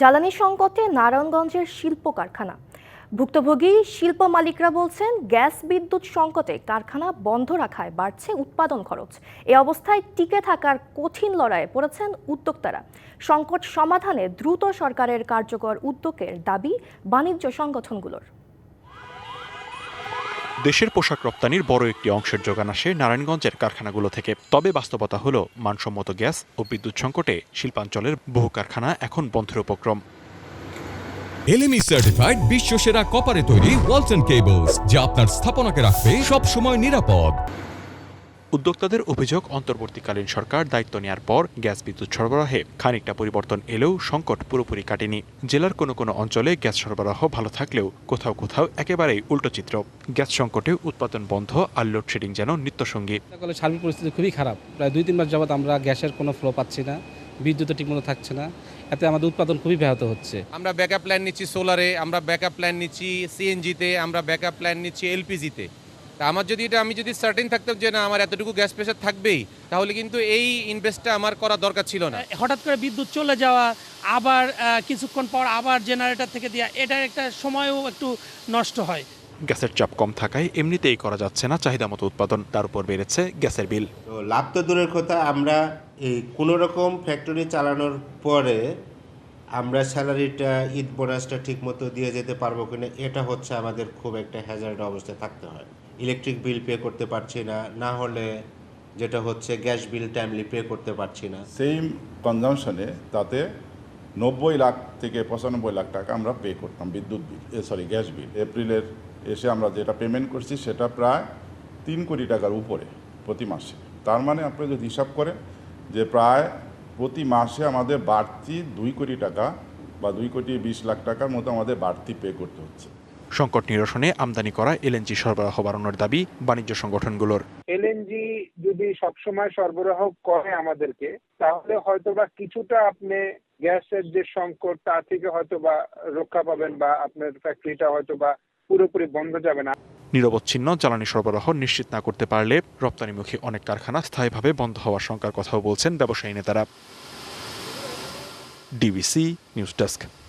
জ্বালানি সংকটে নারায়ণগঞ্জের শিল্প কারখানা ভুক্তভোগী শিল্প মালিকরা বলছেন, গ্যাস বিদ্যুৎ সংকটে কারখানা বন্ধ রাখায় বাড়ছে উৎপাদন খরচ। এ অবস্থায় টিকে থাকার কঠিন লড়াইয়ে পড়েছেন উদ্যোক্তারা। সংকট সমাধানে দ্রুত সরকারের কার্যকর উদ্যোগের দাবি বাণিজ্য সংগঠনগুলোর। দেশের পোশাক রপ্তানির বড় একটি অংশের যোগান আসে নারায়ণগঞ্জের কারখানাগুলো থেকে। তবে বাস্তবতা হলো, মানসম্মত গ্যাস ও বিদ্যুৎ সংকটে শিল্পাঞ্চলের বহু কারখানা এখন বন্ধের উপক্রম। এলএমই সার্টিফাইড বিশ্ব সেরা কপারে তৈরি ওয়ালটন কেবলস যা আপনার স্থাপনাকে রাখবে সব সময় নিরাপদ। উদ্যোক্তাদের অভিযোগ অন্তর্বর্তীকালীন সরকার দায়িত্ব নেওয়ার পর গ্যাস বিদ্যুৎ সরবরাহে খানিকটা পরিবর্তন এলেও সংকট পুরোপুরি কাটেনি। জেলার কোনো কোনো অঞ্চলে গ্যাস সরবরাহ ভালো থাকলেও কোথাও কোথাও একেবারেই উল্টো চিত্র। গ্যাস সংকটে উৎপাদন বন্ধ আর লোডশেডিং যেন নিত্যসঙ্গী। সার্বিক পরিস্থিতি খুবই খারাপ। প্রায় দুই তিন মাস যাবত আমরা গ্যাসের কোনো ফ্লো পাচ্ছি না বিদ্যুৎ ঠিকমতো থাকছে না। এতে আমাদের উৎপাদন খুবই ব্যাহত হচ্ছে। আমরা ব্যাকআপ প্ল্যান নিচ্ছি সোলারে আমরা ব্যাকআপ প্ল্যান নিচ্ছি সিএনজিতে আমরা ব্যাকআপ প্ল্যান নিচ্ছি এলপিজিতে তা আমার যদি এটা আমি যদি সার্টেন থাকতাম যে না আমার এতটুকু গ্যাস প্রেশার থাকবেই তাহলে কিন্তু এই ইনভেস্টটা আমার করা দরকার ছিল না। হঠাৎ করে বিদ্যুৎ চলে যাওয়া আবার কিছুক্ষণ পর আবার জেনারেটর থেকে দেওয়া এটার একটা সময়ও একটু নষ্ট হয়। গ্যাসের চাপ কম থাকায় এমনিতেই করা যাচ্ছে না চাহিদা মতো উৎপাদন তার উপর বেড়েছে গ্যাসের বিল। তো লাভ তো দূরের কথা আমরা এই কোনো রকম ফ্যাক্টরি চালানোর পরে আমরা স্যালারিটা ঈদ বোনাসটা ঠিক মতো দিয়ে যেতে পারব কিনা এটা হচ্ছে আমাদের খুব একটা হ্যাজার্ড অবস্থায় থাকতে হয়। ইলেকট্রিক বিল পে করতে পারছি না না হলে যেটা হচ্ছে গ্যাস বিল টাইমলি পে করতে পারছি না। সেম কনজামশনে তাতে নব্বই লাখ থেকে পঁচানব্বই লাখ টাকা আমরা পে করতাম বিদ্যুৎ বিল সরি গ্যাস বিল। এপ্রিলের এসে আমরা যেটা পেমেন্ট করছি সেটা প্রায় তিন কোটি টাকার উপরে প্রতি মাসে। তার মানে আপনি যদি হিসাব করেন যে প্রায় প্রতি মাসে আমাদের বাড়তি দুই কোটি টাকা বা দুই কোটি বিশ লাখ টাকার মতো আমাদের বাড়তি পে করতে হচ্ছে। সংকট নিরসনে আমদানি করা এলএনজি সরবরাহ বাড়ানোর দাবি বাণিজ্য সংগঠনগুলোর। এলএনজি যদি সবসময় সরবরাহ করে আমাদেরকে তাহলে হয়তোবা কিছুটা আপনি গ্যাসের যে সংকট তা থেকে হয়তোবা রক্ষা পাবেন বা আপনার ফ্যাক্টরিটা হয়তোবা পুরোপুরি বন্ধ যাবে না। নিরবচ্ছিন্ন জ্বালানি সরবরাহ নিশ্চিত না করতে পারলে রপ্তানিমুখী অনেক কারখানা স্থায়ীভাবে বন্ধ হওয়ার শঙ্কার কথাও বলছেন ব্যবসায়ী নেতারা। DBC news desk.